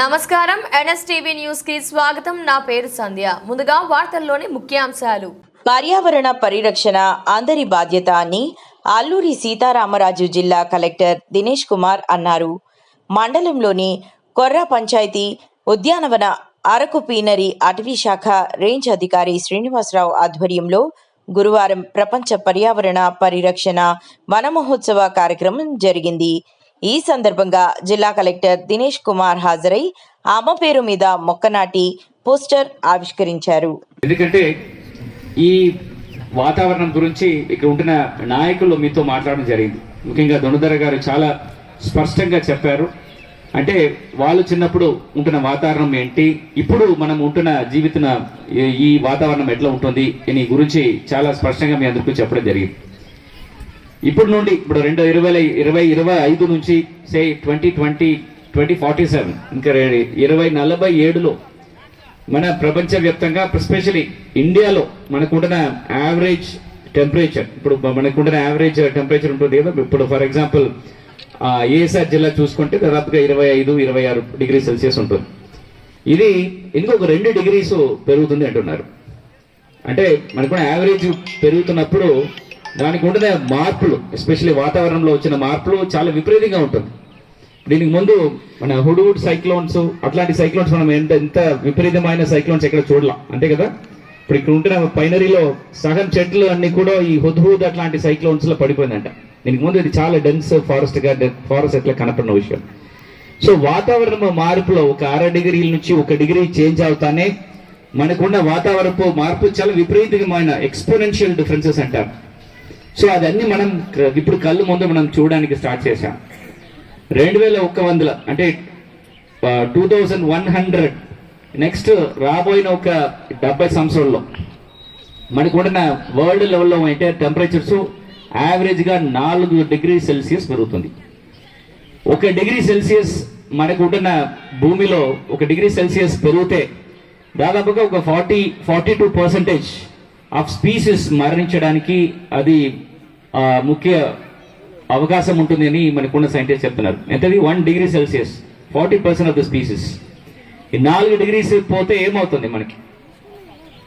నమస్కారం. ఎన్ఎస్టీవీ న్యూస్కి స్వాగతం. నా పేరు సంధ్య. ముందుగా వార్తల్లోని ముఖ్యాంశాలు. పర్యావరణ పరిరక్షణ అందరి బాధ్యత అని అల్లూరి సీతారామరాజు జిల్లా కలెక్టర్ దినేష్ కుమార్ అన్నారు. మండలంలోని కొర్ర పంచాయతీ ఉద్యానవన అరకు పీనరి అటవీ శాఖ రేంజ్ అధికారి శ్రీనివాసరావు ఆధ్వర్యంలో గురువారం ప్రపంచ పర్యావరణ పరిరక్షణ వన మహోత్సవ కార్యక్రమం జరిగింది. ఈ సందర్భంగా జిల్లా కలెక్టర్ దినేష్ కుమార్ హాజరై ఆమె పేరు మీద మొక్క నాటి పోస్టర్ ఆవిష్కరించారు. ఎందుకంటే ఈ వాతావరణం గురించి ఇక్కడ ఉంటున్న నాయకులు మీతో మాట్లాడడం జరిగింది. ముఖ్యంగా దొండధర గారు చాలా స్పష్టంగా చెప్పారు. అంటే వాళ్ళు చిన్నప్పుడు ఉంటున్న వాతావరణం ఏంటి? ఇప్పుడు మనం ఉంటున్న జీవితం ఈ- వాతావరణం ఎట్లా ఉంటుంది? దీని గురించి చాలా స్పష్టంగా మీ అందరికీ చెప్పడం జరిగింది. ఇప్పుడు నుండి ఇప్పుడు రెండు ఇరవై ఇరవై ఇరవై ఐదు నుంచి say twenty twenty twenty forty seven ఇంకా ఇరవై నలభై ఏడులో మన ప్రపంచవ్యాప్తంగా ఎస్పెషలీ ఇండియాలో మనకుంటున్న యావరేజ్ టెంపరేచర్ ఇప్పుడు మనకుంటున్న యావరేజ్ టెంపరేచర్ ఉంటుంది కదా. ఇప్పుడు ఫర్ ఎగ్జాంపుల్ ఏఎస్ఆర్ జిల్లా చూసుకుంటే దాదాపుగా ఇరవై ఐదు ఇరవై ఆరు డిగ్రీ సెల్సియస్ ఉంటుంది. ఇది ఇంకొక రెండు డిగ్రీస్ పెరుగుతుంది అంటున్నారు. అంటే మనకున్న యావరేజ్ పెరుగుతున్నప్పుడు దానికి ఉండే మార్పులు ఎస్పెషల్లీ వాతావరణంలో వచ్చిన మార్పులు చాలా విపరీతంగా ఉంటుంది. దీనికి ముందు మన హుడూడ్ సైక్లోన్స్ అట్లాంటి సైక్లోన్స్ మనం ఎంత ఎంత విపరీతమైన సైక్లోన్స్ ఎక్కడ చూడలేం. అంతే కదా? ఇప్పుడు ఇక్కడ ఉంటున్న పైనరీలో సగం చెట్లు అన్ని కూడా ఈ హుద్హుద్ అట్లాంటి సైక్లోన్స్లో పడిపోయిందంట. దీనికి ముందు ఇది చాలా డెన్స్ ఫారెస్ట్గా ఫారెస్ట్ ఎట్లా కనపడిన విషయం. సో వాతావరణ మార్పులో ఒక అర డిగ్రీల నుంచి ఒక డిగ్రీ చేంజ్ అవుతానే మనకున్న వాతావరణపు మార్పు చాలా విపరీతమైన ఎక్స్పోనెన్షియల్ డిఫరెన్సెస్ అంటారు. సో అదన్నీ మనం ఇప్పుడు కళ్ళు ముందు మనం చూడడానికి స్టార్ట్ చేశాం. రెండు వేల ఒక్క వందల అంటే two thousand one hundred next రాబోయిన ఒక డెబ్బై సంవత్సరంలో మనకు ఉన్న వరల్డ్ లెవెల్లో అయితే టెంపరేచర్స్ యావరేజ్గా నాలుగు డిగ్రీ సెల్సియస్ పెరుగుతుంది. ఒక డిగ్రీ సెల్సియస్ మనకు ఉంటున్న భూమిలో ఒక డిగ్రీ సెల్సియస్ పెరిగితే దాదాపుగా ఒక forty forty two percentage of species మరణించడానికి అది ముఖ్య అవకాశం ఉంటుంది అని మనకున్న సైంటిస్ట్ చెప్తున్నారు. ఎంతది? One degree celsius. Forty percent of the species. ఈ నాలుగు డిగ్రీస్ పోతే ఏమవుతుంది మనకి?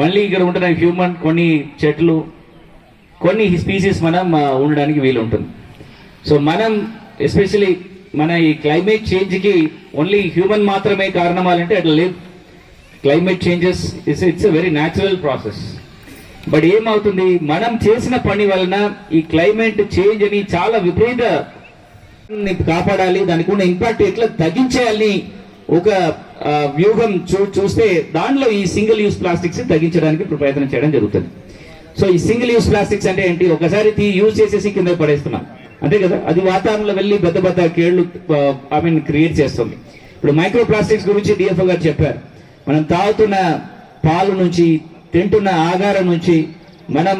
మళ్ళీ ఇక్కడ ఉంటున్న హ్యూమన్ కొన్ని చెట్లు కొన్ని స్పీసీస్ మనం ఉండడానికి వీలు ఉంటుంది సో మనం ఎస్పెషలీ మన ఈ క్లైమేట్ చేంజ్కి ఓన్లీ హ్యూమన్ మాత్రమే కారణమాలంటే అట్లా లేదు. Climate changes it's it's a very natural process. But ఏమవుతుంది? మనం చేసిన పని వలన ఈ క్లైమేట్ చేంజ్ అని చాలా విపరీత కాపాడాలి. దానికి ఉన్న ఇంపాక్ట్ ఎట్లా తగ్గించాలి ఒక వ్యూహం చూ చూస్తే దాంట్లో ఈ సింగిల్ యూస్ ప్లాస్టిక్స్ తగ్గించడానికి ప్రయత్నం చేయడం జరుగుతుంది. సో ఈ సింగిల్ యూస్ ప్లాస్టిక్స్ అంటే ఏంటి? ఒకసారి తీ యూజ్ చేసేసి కింద పడేస్తున్నాం. అంతే కదా? అది వాతావరణంలో వెళ్ళి పెద్ద పెద్ద కేళ్ళు ఐ మీన్ క్రియేట్ చేస్తుంది. ఇప్పుడు మైక్రో ప్లాస్టిక్స్ గురించి డిఎఫ్ఓ గారు చెప్పారు. మనం తాగుతున్న పాలు నుంచి తింటున్న ఆహారం నుంచి మనం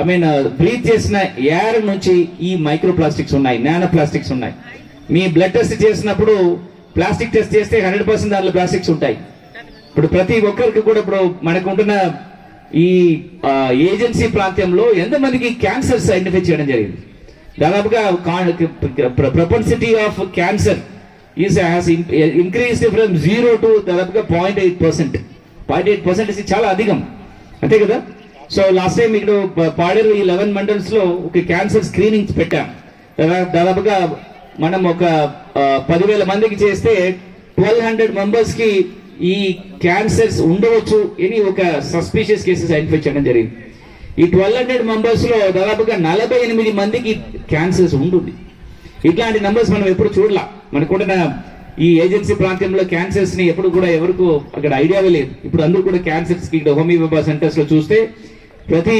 ఐ మీన్ బ్రీత్ చేసిన ఎయిర్ నుంచి ఈ మైక్రో ప్లాస్టిక్స్ ఉన్నాయి నానో ప్లాస్టిక్స్ ఉన్నాయి. మీ బ్లడ్ టెస్ట్ చేసినప్పుడు ప్లాస్టిక్ టెస్ట్ చేస్తే హండ్రెడ్ పర్సెంట్ దాంట్లో ప్లాస్టిక్స్ ఉంటాయి. ఇప్పుడు ప్రతి ఒక్కరికి కూడా ఇప్పుడు మనకు ఉంటున్న ఈ ఏజెన్సీ ప్రాంతంలో ఎంతమందికి క్యాన్సర్స్ ఐడెంటిఫై చేయడం జరిగింది. దాదాపుగా propensity of cancer is has increased from zero to దాదాపుగా point eight percent point eight percent చాలా అధికం. అంతే కదా? సో లాస్ట్ టైం ఇక్కడ పాడేరు ఈ లెవెన్ మండల్స్లో ఒక క్యాన్సర్ స్క్రీనింగ్ పెట్టాం. దాదాపుగా మనం ఒక పదివేల మందికి చేస్తే ట్వెల్వ్ హండ్రెడ్ మెంబర్స్కి ఈ క్యాన్సర్స్ ఉండవచ్చు అని ఒక సస్పీషియస్ కేసెస్ ఐడెంటిఫై చేయడం జరిగింది. ఈ ట్వెల్వ్ హండ్రెడ్ మెంబర్స్లో దాదాపుగా నలభై ఎనిమిది మందికి క్యాన్సర్స్ ఉంటుంది. ఇట్లాంటి నంబర్స్ మనం ఎప్పుడు చూడలా. మనకుంటున్న ఈ ఏజెన్సీ ప్రాంతంలో క్యాన్సర్స్ని ఎప్పుడు కూడా ఎవరికో అక్కడ ఐడియా లేదు. ఇప్పుడు అందరూ కూడా క్యాన్సర్స్కి ఇక్కడ హోమియోపా సెంటర్స్లో చూస్తే ప్రతి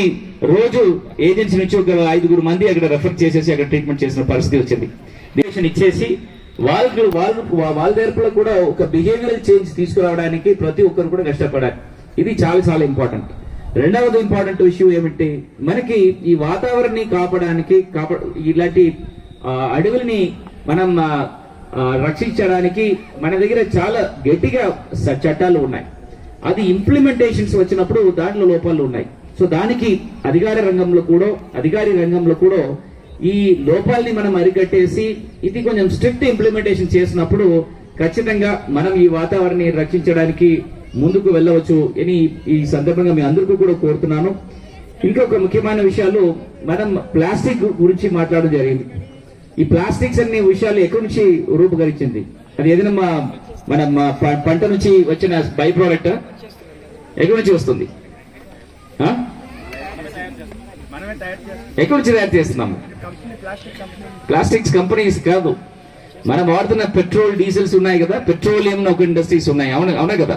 రోజు ఏజెన్సీ నుంచి ఒక ఐదుగురు మంది అక్కడ రెఫర్ చేసేసి అక్కడ ట్రీట్మెంట్ చేసిన పరిస్థితి వచ్చింది. డొనేషన్ ఇచ్చేసి వాళ్ళకి వాళ్ళు వాళ్ళ దగ్గర కూడా ఒక బిహేవియరల్ చేంజ్ తీసుకురావడానికి ప్రతి ఒక్కరు కూడా కష్టపడాలి. ఇది చాలా చాలా ఇంపార్టెంట్ రెండవది ఇంపార్టెంట్ ఇష్యూ ఏమిటి? మనకి ఈ వాతావరణాన్ని కాపాడడానికి కాపా ఇలాంటి అడవుల్ని మనం రక్షించడానికి మన దగ్గర చాలా గట్టిగా చట్టాలు ఉన్నాయి. అది ఇంప్లిమెంటేషన్స్ వచ్చినప్పుడు దాంట్లో లోపాలు ఉన్నాయి. సో దానికి అధికార రంగంలో కూడా అధికారి రంగంలో కూడా ఈ లోపాలని మనం అరికట్టేసి ఇది కొంచెం స్ట్రిక్ట్ ఇంప్లిమెంటేషన్ చేసినప్పుడు ఖచ్చితంగా మనం ఈ వాతావరణాన్ని రక్షించడానికి ముందుకు వెళ్ళవచ్చు అని ఈ సందర్భంగా మీ అందరికీ కూడా కోరుతున్నాను. ఇంకొక ముఖ్యమైన విషయాలు మనం ప్లాస్టిక్ గురించి మాట్లాడడం జరిగింది. ఈ ప్లాస్టిక్స్ అనే విషయాలు ఎక్కడి నుంచి రూపకరించింది అది ఏదైనా మా మన మా పంట నుంచి వచ్చిన బై ప్రోడక్ట్? ఎక్కడి నుంచి వస్తుంది? ఎక్కడి నుంచి తయారు చేస్తున్నాము ప్లాస్టిక్స్ కంపెనీస్ కాదు. మనం వాడుతున్న పెట్రోల్ డీజిల్స్ ఉన్నాయి కదా? పెట్రోలియం ఒక ఇండస్ట్రీస్ ఉన్నాయి. అవును అవునా కదా?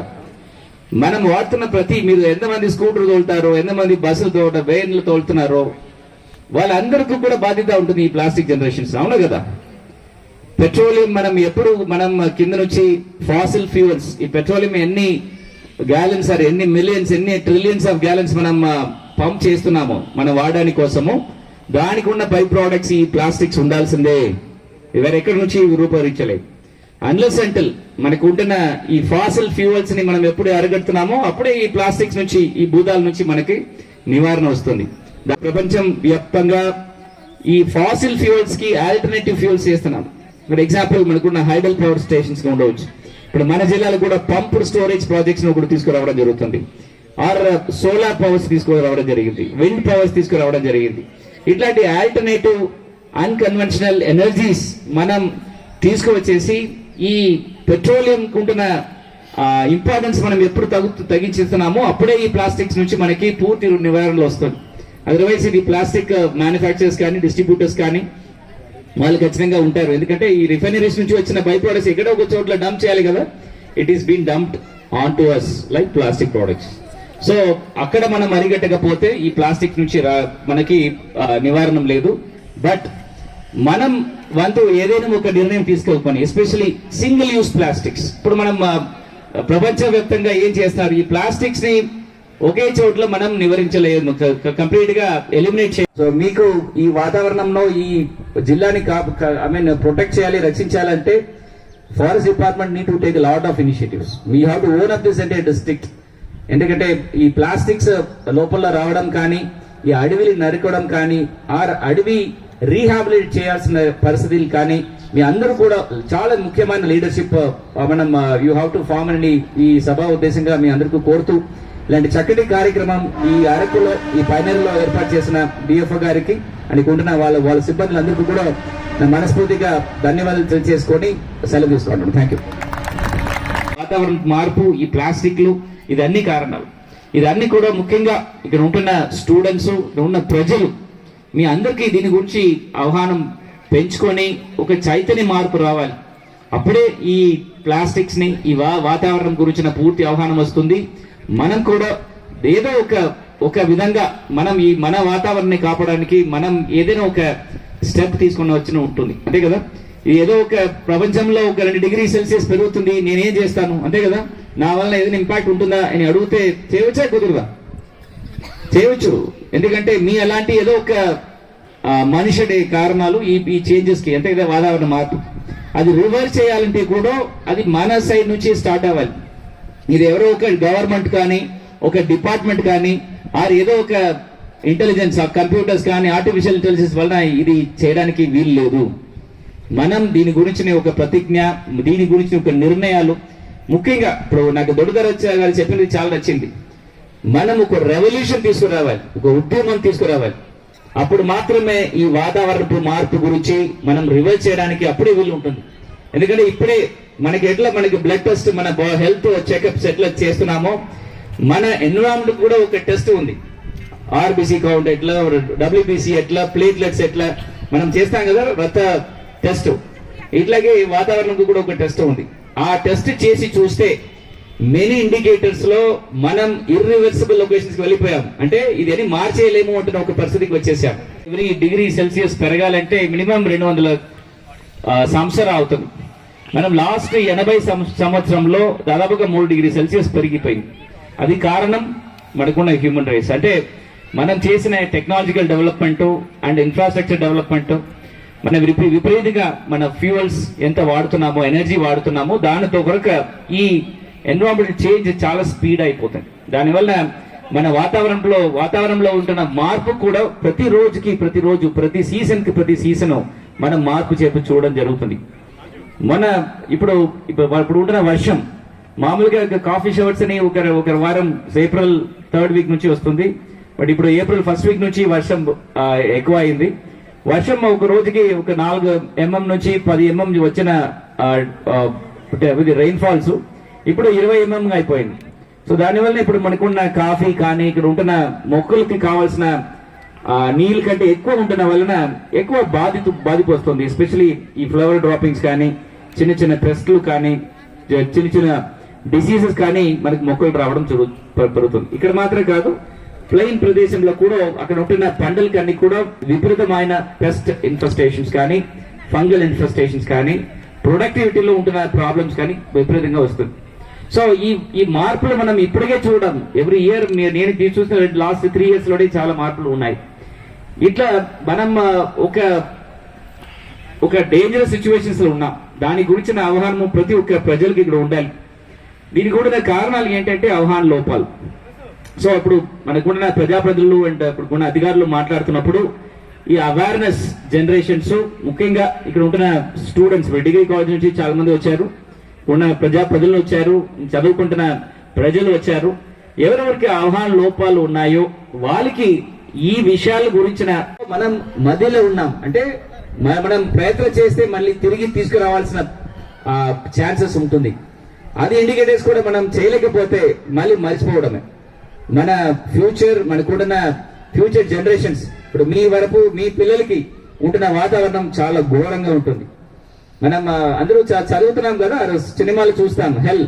మనం వాడుతున్న ప్రతి మీరు ఎంతమంది స్కూటర్ తోలుతారో ఎంతమంది బస్సులు తోట వేన్లు తోలుతున్నారో వాళ్ళందరికీ కూడా బాధ్యత ఉంటుంది ఈ ప్లాస్టిక్ జనరేషన్స్. అవును కదా? పెట్రోలియం మనం ఎప్పుడు మనం కింద నుంచి ఫాసిల్ ఫ్యూయల్స్ ఈ పెట్రోలియం ఎన్ని గ్యాలన్స్ ఆర్ ఎన్ని మిలియన్స్ ఎన్ని ట్రిలియన్స్ ఆఫ్ గ్యాలన్స్ మనం పంప్ చేస్తున్నాము మనం వాడడానికి కోసము దానికి ఉన్న బై ప్రోడక్ట్స్ ఈ ప్లాస్టిక్స్ ఉండాల్సిందే. వేరెక్కడి నుంచి రూపొందించలేదు. అన్లెస్ అంటల్ మనకు ఉంటున్న ఈ ఫాసిల్ ఫ్యూయల్స్ని మనం ఎప్పుడు అరగడుతున్నామో అప్పుడే ఈ ప్లాస్టిక్స్ నుంచి ఈ భూతాల నుంచి మనకి నివారణ వస్తుంది. ప్రపంచం వ్యాప్తంగా ఈ ఫాసిల్ ఫ్యూయల్స్కి ఆల్టర్నేటివ్ ఫ్యూయల్స్ చేస్తున్నాం. ఇక్కడ ఎగ్జాంపుల్ మనకున్న హైడల్ పవర్ స్టేషన్స్ ఉండవచ్చు. ఇప్పుడు మన జిల్లాలో కూడా పంప్ స్టోరేజ్ ప్రాజెక్ట్స్ను కూడా తీసుకురావడం జరుగుతుంది. ఆర్ సోలార్ పవర్స్ తీసుకురావడం జరిగింది. విండ్ పవర్స్ తీసుకురావడం జరిగింది. ఇట్లాంటి ఆల్టర్నేటివ్ అన్కన్వెన్షనల్ ఎనర్జీస్ మనం తీసుకువచ్చేసి ఈ పెట్రోలియం ఉంటున్న ఇంపార్టెన్స్ మనం ఎప్పుడు తగు తగ్గించిస్తున్నామో అప్పుడే ఈ ప్లాస్టిక్స్ నుంచి మనకి పూర్తి నివారణలు వస్తుంది అదర్వైజ్ ఇది ప్లాస్టిక్ మ్యానుఫ్యాక్చరర్స్ uh, కానీ డిస్ట్రిబ్యూటర్స్ కానీ వాళ్ళు ఖచ్చితంగా ఉంటారు. ఎందుకంటే ఈ రిఫైనరీస్ నుంచి వచ్చిన బై ప్రొడక్ట్స్ ఎక్కడో ఒక చోట్ల డంప్ చేయాలి కదా. It is been dumped on to us like plastic products so అక్కడ మనం అరిగట్టకపోతే ఈ ప్లాస్టిక్ నుంచి రా మనకి నివారణం లేదు. బట్ మనం వంతు ఏదైనా ఒక నిర్ణయం తీసుకోకపోయి ఎస్పెషలీ సింగిల్ యూస్ ప్లాస్టిక్స్ ఇప్పుడు మనం ప్రపంచవ్యాప్తంగా ఏం చేస్తున్నారు? ఈ ప్లాస్టిక్స్ని ఒకే చోట్ల మనం నివారించలేము. కంప్లీట్గా ఎలిమినేట్ చేయ సో మీకు ఈ వాతావరణంలో ఈ జిల్లాని ఐ మీన్ ప్రొటెక్ట్ చేయాలి రక్షించాలంటే forest department need to take lot of initiatives we have to own up this అంటే డిస్ట్రిక్ట్ ఎందుకంటే ఈ ప్లాస్టిక్స్ లోపల రావడం కానీ ఈ అడవిని నరకడం కానీ ఆ అడవి రీహాబిలిట్ చేయాల్సిన పరిస్థితులు కానీ మీ అందరూ కూడా చాలా ముఖ్యమైన లీడర్షిప్ uh, మనం యూ హ్యావ్ టు ఫార్మ్ అని ఈ సభ ఉద్దేశంగా మీ అందరికీ కోరుతూ ఇలాంటి చక్కటి కార్యక్రమం ఈ అరకులో ఈ పైనల్లో ఏర్పాటు చేసిన డిఎఫ్ఓ గారికి అని ఉంటున్న వాళ్ళ వాళ్ళ సిబ్బందులందరికీ కూడా మనస్ఫూర్తిగా ధన్యవాదాలు తెలియజేసుకొని సెలవు తీసుకుంటాను థ్యాంక్ యూ వాతావరణ మార్పు ఈ ప్లాస్టిక్లు ఇదన్నీ కారణాలు. ఇదన్నీ కూడా ముఖ్యంగా ఇక్కడ ఉంటున్న స్టూడెంట్స్ ఇక్కడ ఉన్న ప్రజలు మీ అందరికీ దీని గురించి అవగాహన పెంచుకొని ఒక చైతన్య మార్పు రావాలి. అప్పుడే ఈ ప్లాస్టిక్స్ని ఈ వా వాతావరణం గురించిన పూర్తి అవగాహన వస్తుంది. మనం కూడా ఏదో ఒక ఒక విధంగా మనం ఈ మన వాతావరణాన్ని కాపాడడానికి మనం ఏదైనా ఒక స్టెప్ తీసుకుని వచ్చిన ఉంటుంది. అంతే కదా? ఏదో ఒక ప్రపంచంలో ఒక రెండు డిగ్రీ సెల్సియస్ పెరుగుతుంది నేనేం చేస్తాను? అంతే కదా? నా వల్ల ఏదైనా ఇంపాక్ట్ ఉంటుందా అని అడిగితే చేయవచ్చా కుదురుదా? చేయవచ్చు. ఎందుకంటే మీ అలాంటి ఏదో ఒక మనిషి కారణాలు ఈ ఈ చేంజెస్కి అంతే కదా? వాతావరణ మార్పు. అది రివర్స్ చేయాలంటే కూడా అది మన సైడ్ నుంచి స్టార్ట్ అవ్వాలి. ఇది ఎవరో ఒక గవర్నమెంట్ కానీ ఒక డిపార్ట్మెంట్ కానీ ఆరు ఏదో ఒక ఇంటెలిజెన్స్ కంప్యూటర్స్ కానీ ఆర్టిఫిషియల్ ఇంటెలిజెన్స్ వలన ఇది చేయడానికి వీలు లేదు. మనం దీని గురించిన ఒక ప్రతిజ్ఞ దీని గురించి ఒక నిర్ణయాలు. ముఖ్యంగా ఇప్పుడు నాకు దొడుదర గారు చెప్పింది చాలా నచ్చింది. మనం ఒక రెవల్యూషన్ తీసుకురావాలి ఒక ఉద్యమం తీసుకురావాలి. అప్పుడు మాత్రమే ఈ వాతావరణపు మార్పు గురించి మనం రివర్స్ చేయడానికి అప్పుడే వీలు ఉంటుంది. ఎందుకంటే ఇప్పుడే మనకి ఎట్లా మనకి బ్లడ్ టెస్ట్ మన హెల్త్ చెకప్స్ ఎట్లా చేస్తున్నామో మన ఎన్విరాన్మెంట్ కూడా ఒక టెస్ట్ ఉంది. ఆర్బిసి కౌంట్ ఎట్లా డబ్ల్యూబిసి ఎట్లా ప్లేట్లెట్స్ ఎట్లా మనం చేస్తాం కదా రక్త టెస్ట్ ఇట్లాగే ఈ వాతావరణంకు కూడా ఒక టెస్ట్ ఉంది. ఆ టెస్ట్ చేసి చూస్తే మెనీ ఇండికేటర్స్లో మనం ఇర్రివర్సిబుల్ లొకేషన్స్కి వెళ్ళిపోయాం. అంటే ఇది అని మార్చేయలేము అంటున్న ఒక పరిస్థితికి వచ్చేసాం. ఈ డిగ్రీ సెల్సియస్ పెరగాలంటే మినిమం రెండు వందల సంవత్సరం అవుతుంది. మనం లాస్ట్ ఎనభై సం- సంవత్సరంలో దాదాపుగా మూడు డిగ్రీ సెల్సియస్ పెరిగిపోయింది. అది కారణం మనకున్న హ్యూమన్ రైట్స్ అంటే మనం చేసిన technological development and infrastructure development మన విపరీ- విపరీతంగా మన ఫ్యూయల్స్ ఎంత వాడుతున్నామో ఎనర్జీ వాడుతున్నామో దానితో కొరక ఈ ఎన్విరాన్మెంట్ చేంజ్ చాలా స్పీడ్ అయిపోతుంది. దానివల్ల మన వాతావరణంలో వాతావరణంలో ఉంటున్న మార్పు కూడా ప్రతి రోజుకి ప్రతిరోజు ప్రతి సీజన్కి ప్రతి సీజన్ మనం మార్పు చేపి చూడడం జరుగుతుంది. మొన్న ఇప్పుడు ఇప్పుడు ఇప్పుడు ఉంటున్న వర్షం మామూలుగా కాఫీ షవర్స్ అని ఒక ఒక వారం ఏప్రిల్ థర్డ్ వీక్ నుంచి వస్తుంది. బట్ ఇప్పుడు ఏప్రిల్ ఫస్ట్ వీక్ నుంచి వర్షం ఎక్కువ అయింది వర్షం ఒక రోజుకి ఒక నాలుగు ఎంఎం నుంచి పది ఎంఎం వచ్చిన రెయిన్ ఫాల్స్ ఇప్పుడు ఇరవై ఎంఎం అయిపోయింది. సో దానివల్ల ఇప్పుడు మనకున్న కాఫీ కానీ ఇక్కడ ఉంటున్న మొక్కలకి కావాల్సిన నీళ్ళ కంటే ఎక్కువ ఉండడం వలన ఎక్కువ బాధితు బాధిపు వస్తుంది ఎస్పెషలీ ఈ ఫ్లవర్ డ్రాపింగ్స్ కానీ చిన్న చిన్న ట్రెస్ట్లు కానీ చిన్న చిన్న డిసీజెస్ కానీ మనకి మొక్కలు రావడం జరుగుతుంది ఇక్కడ మాత్రమే కాదు ప్లెయిన్ ప్రదేశంలో కూడా అక్కడ ఉంటున్న పంటలకి అన్ని కూడా విపరీతమైన పెస్ట్ ఇన్ఫెస్టేషన్స్ కానీ ఫంగల్ ఇన్ఫెస్టేషన్స్ కానీ ప్రొడక్టివిటీలో ఉంటున్న ప్రాబ్లమ్స్ కానీ విపరీతంగా వస్తుంది. సో ఈ ఈ మార్పులు మనం ఇప్పటికే చూడడం. ఎవ్రీ ఇయర్ నేను చూసిన లాస్ట్ త్రీ ఇయర్స్లోనే చాలా మార్పులు ఉన్నాయి. ఇట్లా మనం ఒక ఒక డేంజరస్ సిచ్యువేషన్స్లో ఉన్నాం. దాని గురించిన అవగాహన ప్రతి ఒక్క ప్రజలకు ఇక్కడ ఉండాలి. దీనికి కూడా కారణాలు ఏంటంటే అవగాహన లోపాలు. సో అప్పుడు మనకున్న ప్రజాప్రతినిధులు అండ్ ఇప్పుడున్న అధికారులు మాట్లాడుతున్నప్పుడు ఈ అవేర్నెస్ జనరేషన్స్ ముఖ్యంగా ఇక్కడ ఉంటున్న స్టూడెంట్స్ డిగ్రీ కాలేజ్ నుంచి చాలా మంది వచ్చారు. ఉన్న ప్రజా ప్రజలు వచ్చారు చదువుకుంటున్న ప్రజలు వచ్చారు. ఎవరెవరికి ఆహ్వాన లోపాలు ఉన్నాయో వాళ్ళకి ఈ విషయాల గురించిన మనం మధ్యలో ఉన్నాం. అంటే మనం ప్రయత్నం చేస్తే మళ్ళీ తిరిగి తీసుకురావాల్సిన ఛాన్సెస్ ఉంటుంది. అది ఇండికేటర్స్ కూడా మనం చేయలేకపోతే మళ్ళీ మర్చిపోవడమే. మన ఫ్యూచర్ మనకున్న ఫ్యూచర్ జనరేషన్స్ ఇప్పుడు మీ వరకు మీ పిల్లలకి ఉంటున్న వాతావరణం చాలా ఘోరంగా ఉంటుంది. మనం అందరూ చ- చదువుతున్నాం కదా సినిమాలు చూస్తాం హెల్.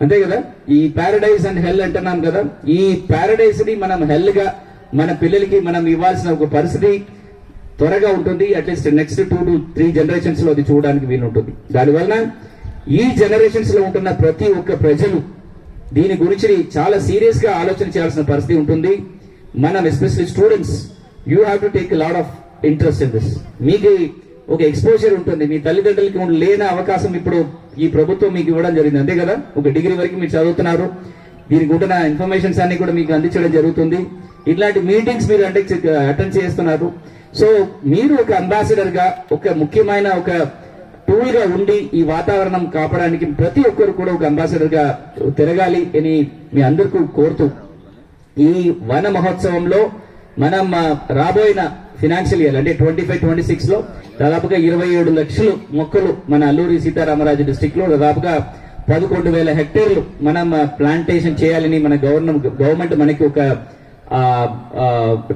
అంతే కదా? ఈ ప్యారడైజ్ అండ్ హెల్ అంటున్నాం కదా? ఈ ప్యారడైజ్ని మనం హెల్గా మన పిల్లలకి మనం ఇవ్వాల్సిన ఒక పరిస్థితి త్వరగా ఉంటుంది. At least next two to three జనరేషన్స్లో అది చూడడానికి వీలు ఉంటుంది దానివలన ఈ జనరేషన్స్లో ఉంటున్న ప్రతి ఒక్క ప్రజలు దీని గురించి చాలా సీరియస్గా ఆలోచన చేయాల్సిన పరిస్థితి ఉంటుంది. మనం especially students you have to take lot of interest in this మీకు ఒక ఎక్స్పోజర్ ఉంటుంది. మీ తల్లిదండ్రులకి లేని అవకాశం ఇప్పుడు ఈ ప్రభుత్వం మీకు ఇవ్వడం జరిగింది. అంతే కదా? ఒక డిగ్రీ వరకు మీరు చదువుతున్నారు. దీనికి ఉంటున్న ఇన్ఫర్మేషన్స్ అన్ని కూడా మీకు అందించడం జరుగుతుంది. ఇట్లాంటి మీటింగ్స్ మీరు అంటే అటెండ్ చేస్తున్నారు. సో మీరు ఒక అంబాసిడర్గా ఒక ముఖ్యమైన ఒక టూల్గా ఉండి ఈ వాతావరణం కాపాడడానికి ప్రతి ఒక్కరు కూడా ఒక అంబాసిడర్గా తిరగాలి అని మీ అందరికీ కోరుతూ ఈ వన మహోత్సవంలో మనం రాబోయిన ఫినాన్షియల్ ఇయర్ అంటే ట్వంటీ ఫైవ్ ట్వంటీ సిక్స్లో దాదాపుగా ఇరవై ఏడు లక్షలు మొక్కలు మన అల్లూరి సీతారామరాజు డిస్టిక్లో దాదాపుగా పదకొండు వేల హెక్టేర్లు మనం ప్లాంటేషన్ చేయాలని మన గవర్నమెంట్ గవర్నమెంట్ మనకి ఒక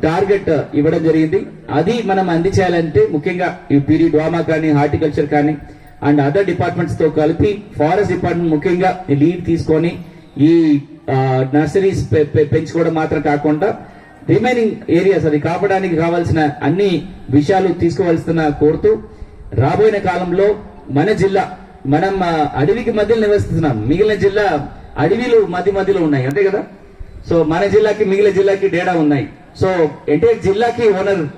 టార్గెట్ ఇవ్వడం జరిగింది. అది మనం అందించాలంటే ముఖ్యంగా ఈ పీరి డ్వామా కానీ హార్టికల్చర్ కానీ అండ్ అదర్ డిపార్ట్మెంట్స్తో కలిపి ఫారెస్ట్ డిపార్ట్మెంట్ ముఖ్యంగా లీడ్ తీసుకొని ఈ నర్సరీస్ పెంచుకోవడం మాత్రం కాకుండా రిమైనింగ్ ఏరియాస్ అది కాపాడడానికి కావాల్సిన అన్ని విషయాలు తీసుకోవాల్సిన కోరుతూ రాబోయే కాలంలో మన జిల్లా మనం అడవికి మధ్యలో నివసిస్తున్నాం. మిగిలిన జిల్లా అడవిలు మధ్య మధ్యలో ఉన్నాయి. అంతే కదా? సో మన జిల్లాకి మిగిలిన జిల్లాకి డేడా ఉన్నాయి. సో ఎంటైర్ జిల్లాకి ఓనర్